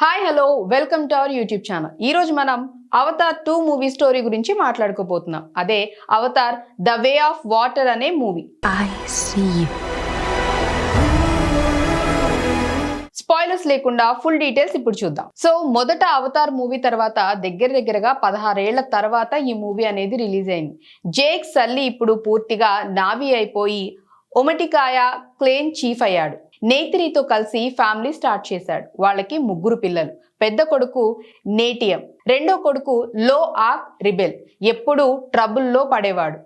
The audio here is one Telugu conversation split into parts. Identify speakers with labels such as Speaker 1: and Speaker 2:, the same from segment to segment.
Speaker 1: Hi hello. Welcome to our YouTube channel. ఈ రోజు మనం అవతార్ టూ మూవీ స్టోరీ గురించి మాట్లాడుకోబోతున్నాం. అదే Avatar the way of water అనే మూవీ. స్పాయిలర్స్ లేకుండా ఫుల్ డీటెయిల్స్ ఇప్పుడు చూద్దాం. సో మొదట అవతార్ మూవీ తర్వాత దగ్గర దగ్గరగా పదహారేళ్ళ తర్వాత ఈ మూవీ అనేది రిలీజ్ అయింది. జేక్ సల్లి ఇప్పుడు పూర్తిగా నావీ అయిపోయి ఒమటికాయ క్లేన్ చీఫ్ అయ్యాడు. నేత్రితో కలిసి ఫ్యామిలీ స్టార్ట్ చేశాడు. వాళ్ళకి ముగ్గురు పిల్లలు. పెద్ద కొడుకు నేటియం. రెండో కొడుకు లో ఆక్ రిబెల్. ఎప్పుడూ ట్రబుల్లో పడేవాడు.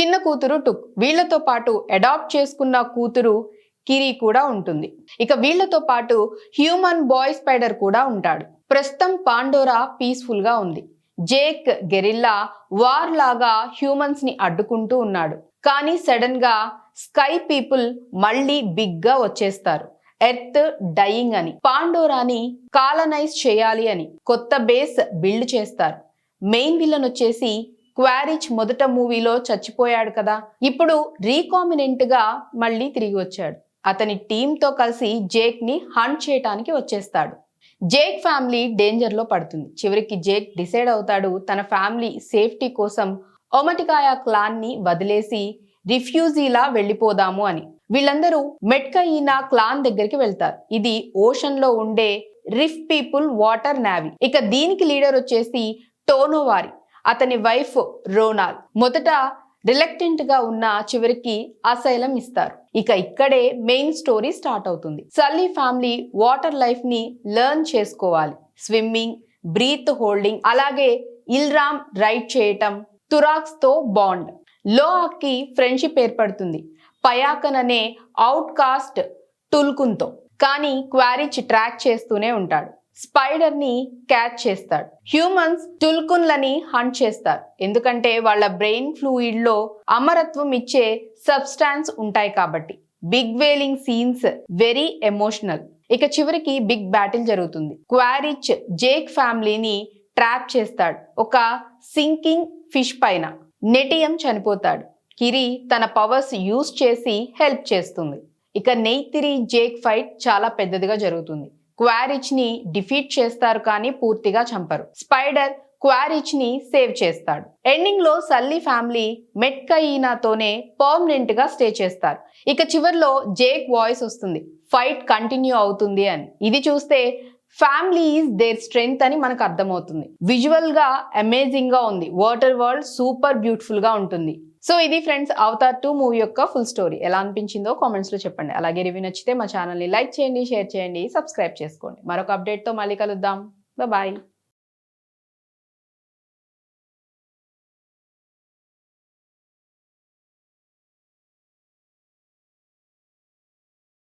Speaker 1: చిన్న కూతురు టుక్. వీళ్ళతో పాటు అడాప్ట్ చేసుకున్న కూతురు కిరి కూడా ఉంటుంది. ఇక వీళ్ళతో పాటు హ్యూమన్ బాయ్ స్పైడర్ కూడా ఉంటాడు. ప్రస్తుతం పాండోరా పీస్ఫుల్గా ఉంది. జేక్ గెరిల్లా వార్ లాగా హ్యూమన్స్ని అడ్డుకుంటూ ఉన్నాడు. కానీ సడన్గా స్కై పీపుల్ మళ్ళీ బిగ్గా వచ్చేస్తారు. ఎర్త్ డయింగ్ అని. పాండోరాని కాలనైజ్ చేయాలి అని కొత్త బేస్ బిల్డ్ చేస్తారు. మెయిన్ విలన్ వచ్చేసి క్వారిచ్ మొదట మూవీలో చచ్చిపోయాడు కదా. ఇప్పుడు రీకామినెంట్గా మళ్ళీ తిరిగి వచ్చాడు. అతని టీంతో కలిసి జేక్ని హంట్ చేయటానికి వచ్చేస్తాడు. జేక్ ఫ్యామిలీ డేంజర్లో పడుతుంది. చివరికి జేక్ డిసైడ్ అవుతాడు తన ఫ్యామిలీ సేఫ్టీ కోసం ఒమటికాయ క్లాన్ని వదిలేసి రిఫ్యూజీలా వెళ్ళిపోదాము అని. వీళ్ళందరూ మెట్కయినా క్లాన్ దగ్గరికి వెళ్తారు. ఇది ఓషన్లో ఉండే రిఫ్ పీపుల్ వాటర్ నావీ. ఇక దీనికి లీడర్ వచ్చేసి టోనోవారి. అతని వైఫ్ రోనాల్. మొదట రిలక్టెంట్గా ఉన్న చివరికి అశైలం ఇస్తారు. ఇక ఇక్కడే మెయిన్ స్టోరీ స్టార్ట్ అవుతుంది. సల్లీ ఫ్యామిలీ వాటర్ లైఫ్ని లెర్న్ చేసుకోవాలి. స్విమ్మింగ్ బ్రీత్ హోల్డింగ్ అలాగే ఇల్రామ్ రైడ్ చేయటం తురాక్స్తో బాండ్. లోకి ఫ్రెండ్షిప్ ఏర్పడుతుంది. పయాకన్ అనే అవుట్ కాస్ట్ టుల్కున్తో. కానీ క్వారిచ్ ట్రాక్ చేస్తూనే ఉంటాడు. స్పైడర్ని క్యాచ్ చేస్తాడు. హ్యూమన్స్ టుల్కున్లని హంట్ చేస్తారు. ఎందుకంటే వాళ్ళ బ్రెయిన్ ఫ్లూయిడ్లో అమరత్వం ఇచ్చే సబ్స్టాన్స్ ఉంటాయి కాబట్టి. Big whaling scenes very emotional. ఇక చివరికి బిగ్ బ్యాటిల్ జరుగుతుంది. క్వారిచ్ జేక్ ఫ్యామిలీని ట్రాప్ చేస్తాడు. ఒక సింకింగ్ ఫిష్ పైన. నెటియం చనిపోతాడు. కిరి తన పవర్స్ యూజ్ చేసి హెల్ప్ చేస్తుంది. ఇక నెయ్తిరి జేక్ ఫైట్ చాలా పెద్దదిగా జరుగుతుంది. క్వారిచ్ని డిఫీట్ చేస్తారు కానీ పూర్తిగా చంపరు. స్పైడర్ క్వారిచ్ని సేవ్ చేస్తాడు. ఎండింగ్లో సల్లీ ఫ్యామిలీ మెట్కయీనాతోనే పర్మనెంట్గా స్టే చేస్తారు. ఇక చివర్లో జేక్ వాయిస్ వస్తుంది. ఫైట్ కంటిన్యూ అవుతుంది అని. ఇది చూస్తే ఫ్యామిలీ ఈజ్ దేర్ స్ట్రెంగ్త్ అని మనకు అర్థమవుతుంది. విజువల్గా అమేజింగ్గా ఉంది. వాటర్ వరల్డ్ సూపర్ బ్యూటిఫుల్గా ఉంటుంది. సో ఇది ఫ్రెండ్స్ అవతార్ టూ మూవీ యొక్క ఫుల్ స్టోరీ ఎలా అనిపించిందో కామెంట్స్లో చెప్పండి. అలాగే రివ్యూ నచ్చితే మా ఛానల్ని లైక్ చేయండి షేర్ చేయండి సబ్స్క్రైబ్ చేసుకోండి. మరొక అప్డేట్తో మళ్ళీ కలుద్దాం. బాయ్